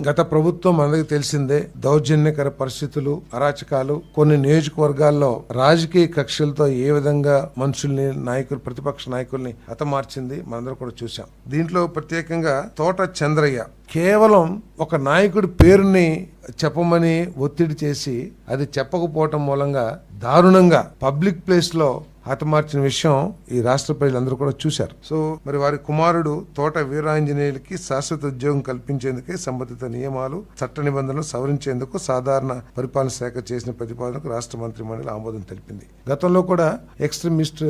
గత ప్రభుత్వం మనకి తెలిసిందే దౌర్జన్యకర పరిస్థితులు అరాచకాలు కొన్ని నియోజకవర్గాల్లో రాజకీయ కక్షలతో ఏ విధంగా మనుషుల్ని నాయకులు ప్రతిపక్ష నాయకుల్ని హతమార్చింది మనందరం కూడా చూసాం దీంట్లో ప్రత్యేకంగా తోట చంద్రయ్య కేవలం ఒక నాయకుడి పేరుని చెప్పమని ఒత్తిడి చేసి అది చెప్పకపోవటం మూలంగా దారుణంగా పబ్లిక్ ప్లేస్లో హతమార్చిన విషయం ఈ రాష్ట్ర ప్రజలందరూ కూడా చూశారు. సో మరి వారి కుమారుడు తోట వీరాంజనేయులకి శాశ్వత ఉద్యోగం కల్పించేందుకే సంబంధిత నియమాలు చట్ట నిబంధనలు సవరించేందుకు సాధారణ పరిపాలన శాఖ చేసిన ప్రతిపాదనకు రాష్ట్ర మంత్రి మండలి ఆమోదం తెలిపింది. గతంలో కూడా ఎక్స్ట్రీమిస్ట్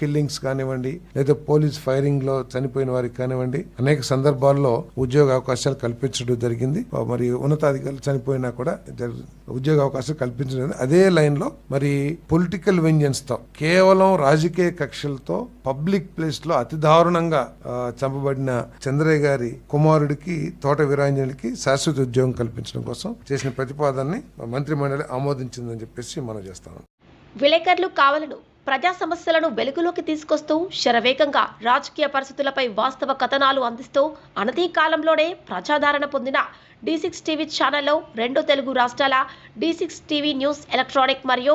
కిల్లింగ్స్ కానివ్వండి లేదా పోలీస్ ఫైరింగ్లో చనిపోయిన వారికి కానివ్వండి అనేక సందర్భాల్లో ఉద్యోగ అవకాశాలు కల్పించడం జరిగింది. మరి ఉన్నతాధికారులు చనిపోయినా కూడా ఉద్యోగ అవకాశాలు కల్పించడం అదే లైన్లో మరి పొలిటికల్ వెంజన్స్తో కేవలం కేవలం రాజకీయ కక్షలతో పబ్లిక్ ప్లేస్లో అతి దారుణంగా చంపబడిన చంద్రయ్య గారి కుమారుడికి తోట వీరాంజలికి శాశ్వత ఉద్యోగం కల్పించడం కోసం చేసిన ప్రతిపాదనని మంత్రి మండలి ఆమోదించిందని చెప్పేసి మనం చేస్తాం. విలేకరులు కావలను ప్రజా సమస్యలను వెలుగులోకి తీసుకొస్తూ శరవేగంగా రాజకీయ పరిస్థితులపై వాస్తవ కథనాలు అందిస్తూ అనతి కాలంలోనే ప్రజాదరణ పొందిన డి సిక్స్ టీవీ ఛానల్లో రెండు తెలుగు రాష్ట్రాల D six TV news electronic మరియు